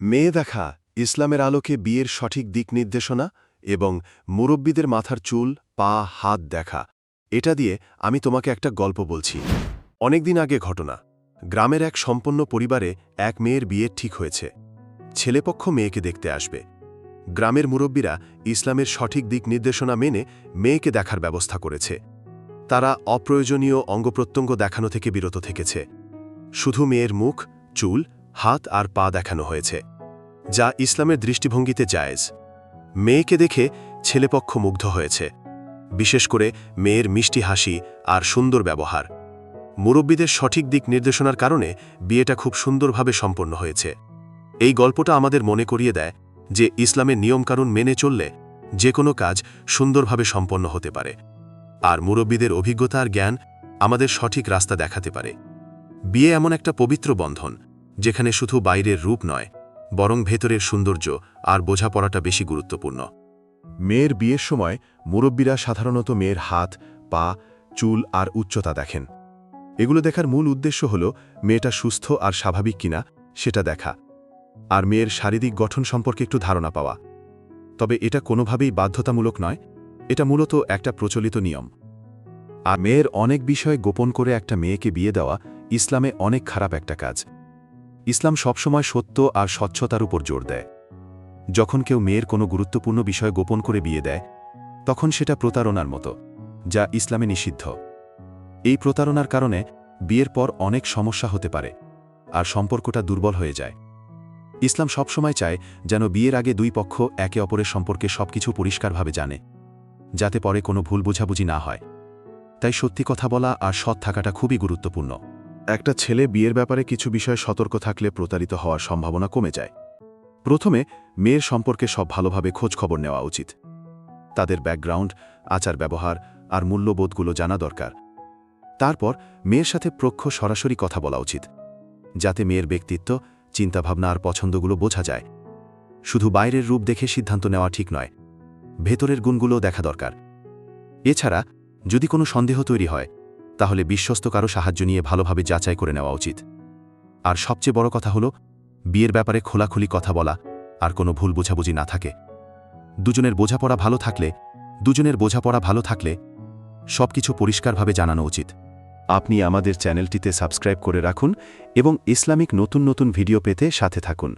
মেয়ে দেখা ইসলামের আলোকে বিয়ের সঠিক দিক নির্দেশনা এবং মুরব্বীদের মাথার চুল, পা, হাত দেখা। এটা দিয়ে আমি তোমাকে একটা গল্প বলছি। অনেকদিন আগে ঘটনা। গ্রামের এক সম্পন্ন পরিবারে এক মেয়ের বিয়ে ঠিক হয়েছে। ছেলেপক্ষ মেয়েকে দেখতে আসবে। গ্রামের মুরব্বীরা ইসলামের সঠিক দিক নির্দেশনা মেনে মেয়েকে দেখার ব্যবস্থা করেছে। তারা অপ্রয়োজনীয় অঙ্গপ্রত্যঙ্গ দেখানো থেকে বিরত থেকেছে। শুধু মেয়ের মুখ, চুল, হাত আর পা দেখানো হয়েছে। যা ইসলামের দৃষ্টিভঙ্গিতে জায়েজ। মেয়েকে দেখে ছেলেপক্ষ মুগ্ধ হয়েছে। বিশেষ করে মেয়ের মিষ্টি হাসি আর সুন্দর ব্যবহার। মুরব্বীদের সঠিক দিক নির্দেশনার কারণে বিয়েটা খুব সুন্দরভাবে সম্পন্ন হয়েছে। এই গল্পটা আমাদের মনে করিয়ে দেয় যে ইসলামের নিয়মকানুন মেনে চললে যে কোনো কাজ সুন্দরভাবে সম্পন্ন হতে পারে। আর মুরব্বীদের অভিজ্ঞতা আর জ্ঞান আমাদের সঠিক রাস্তা দেখাতে পারে। বিয়ে এমন একটা পবিত্র বন্ধন, যেখানে শুধু বাইরের রূপ নয় বরং ভেতরের সৌন্দর্য আর বোঝাপড়াটা বেশি গুরুত্বপূর্ণ। মেয়ের বিয়ের সময় মুরব্বীরা সাধারণত মেয়ের হাত, পা, চুল আর উচ্চতা দেখেন। এগুলো দেখার মূল উদ্দেশ্য হল মেয়েটা সুস্থ আর স্বাভাবিক কিনা সেটা দেখা। আর মেয়ের শারীরিক গঠন সম্পর্কে একটু ধারণা পাওয়া। তবে এটা কোনোভাবেই বাধ্যতামূলক নয়, এটা মূলত একটা প্রচলিত নিয়ম। আর মেয়ের অনেক বিষয় গোপন করে একটা মেয়েকে বিয়ে দেওয়া ইসলামে অনেক খারাপ একটা কাজ। ইসলাম সবসময় সত্য আর স্বচ্ছতার উপর জোর দেয়। যখন কেউ মেয়ের কোনো গুরুত্বপূর্ণ বিষয় গোপন করে বিয়ে দেয়, তখন সেটা প্রতারণার মতো, যা ইসলামে নিষিদ্ধ। এই প্রতারণার কারণে বিয়ের পর অনেক সমস্যা হতে পারে আর সম্পর্কটা দুর্বল হয়ে যায়। ইসলাম সবসময় চায় যেন বিয়ের আগে দুই পক্ষ একে অপরের সম্পর্কে সবকিছু পরিষ্কারভাবে জানে, যাতে পরে কোনো ভুল বোঝাবুঝি না হয়। তাই সত্যি কথা বলা আর সৎ থাকাটা খুবই গুরুত্বপূর্ণ। একটা ছেলে বিয়ের ব্যাপারে কিছু বিষয়ে সতর্ক থাকলে প্রতারিত হওয়ার সম্ভাবনা কমে যায়। প্রথমে, মেয়ের সম্পর্কে সব ভালোভাবে খোঁজখবর নেওয়া উচিত। তাদের ব্যাকগ্রাউন্ড, আচার ব্যবহার আর মূল্যবোধগুলো জানা দরকার। তারপর, মেয়ের সাথে প্রক্ষ সরাসরি কথা বলা উচিত, যাতে মেয়ের ব্যক্তিত্ব, চিন্তাভাবনা আর পছন্দগুলো বোঝা যায়। শুধু বাইরের রূপ দেখে সিদ্ধান্ত নেওয়া ঠিক নয়, ভেতরের গুণগুলো দেখা দরকার। এছাড়া, যদি কোনো সন্দেহ তৈরি হয় তাহলে বিশ্বস্ত কারও সাহায্য নিয়ে ভালোভাবে যাচাই করে নেওয়া উচিত। আর সবচেয়ে বড় কথা হল, বিয়ের ব্যাপারে খোলাখুলি কথা বলা আর কোনো ভুল বোঝাবুঝি না থাকে। দুজনের বোঝাপড়া ভালো থাকলে, দুজনের বোঝাপড়া ভালো থাকলে সবকিছু পরিষ্কারভাবে জানানো উচিত। আপনি আমাদের চ্যানেলটিতে সাবস্ক্রাইব করে রাখুন এবং ইসলামিক নতুন নতুন ভিডিও পেতে সাথে থাকুন।